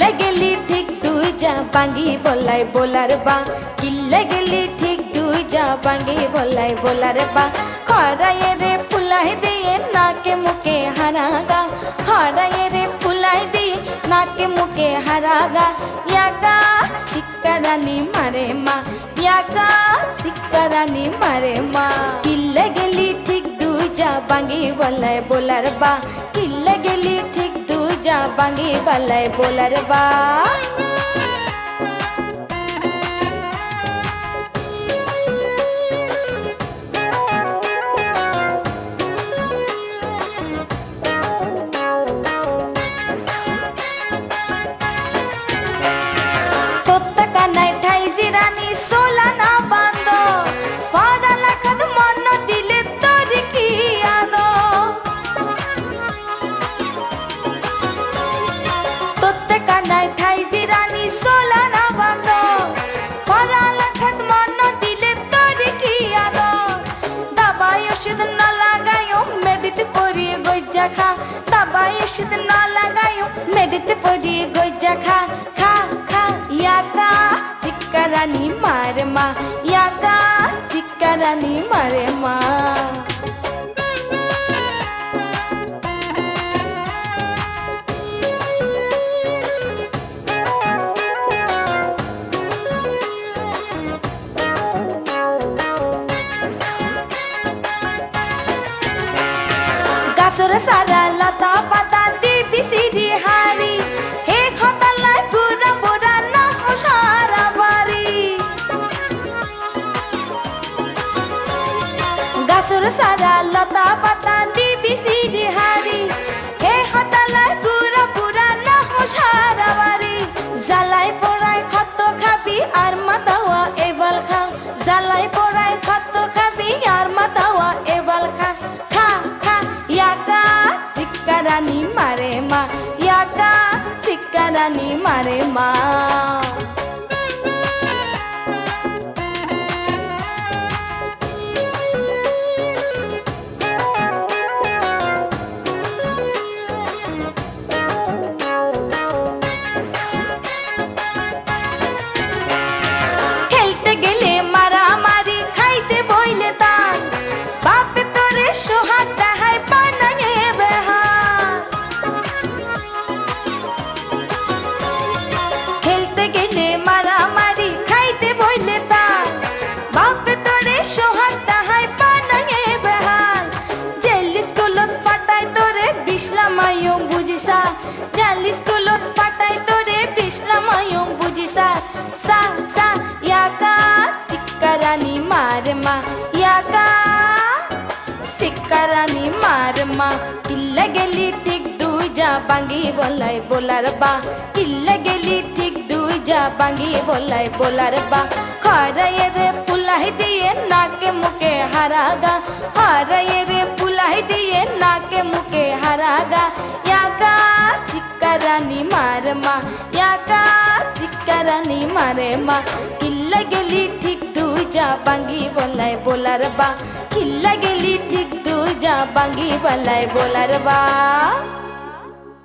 কিল্লা গেলি ঠিক তুই যা বাঙ্গি বলাই বলার বা। কিল্লা গেলি ঠিক তুই যা বাঙ্গি বলাই বলার বা। খরায়ে রে ফুলাই দিয়ে নাকে মুখে হারাগা খরায়ে রে ফুলাই দিয়ে নাকে মুখে হারাগা ইয়াগা সিক্কারানি মারে মা ইয়াগা সিক্কারানি মারে মা। কিল্লা গেলি ঠিক তুই যা বাঙ্গি বলাই বলার বা। কিল্লা গেলি ঠিক যা বাঙ্গি বলাই বলার বা মেডিতে পরিয়ে গজ্জা খা খা খা ইয়াকা সিক্কারানি মারে মা ইয়াকা সিক্কারানি মারে মা। সারা লতা গাছর সারা লতা পাতা দিবি সিঁড়ি হারি। হে হতালা গুড়া বুড়া না সারা বাড়ি পড়াই খত খাবি আর মাতাওয়া এবাল খা জ্বালাই পড়াই খত খাবি আর মাতাওয়া এবাল খা খা খা, ইয়াকা সিক্কারানি মারে মা। ইয়াকা সিক্কারানি মারে মা। জেল স্কুলত পাঠায় তোরে বিশলামায়ও বুঝিসা সা সা ইয়াকা সিক্কারানি মারে মা, ইয়াকা সিক্কারানি মার মা। কিল্লা গেলি ঠিক দুই যা বাঙ্গি বলাই বলার বা কিল্লা গেলি ঠিক দুই যা বাঙ্গি বলাই বলার বা। খরায়ে রে ফুলাই দিয়ে নাকে মুখে হারাগা খরায়ে মা ইয়াকা সিক্কারানি মারে মা কিল্লা গেলি ঠিক দুই যা বাঙ্গি বলাই বলার বা কিল্লা গেলি ঠিক দুই যা বাঙ্গি বলাই বলার বা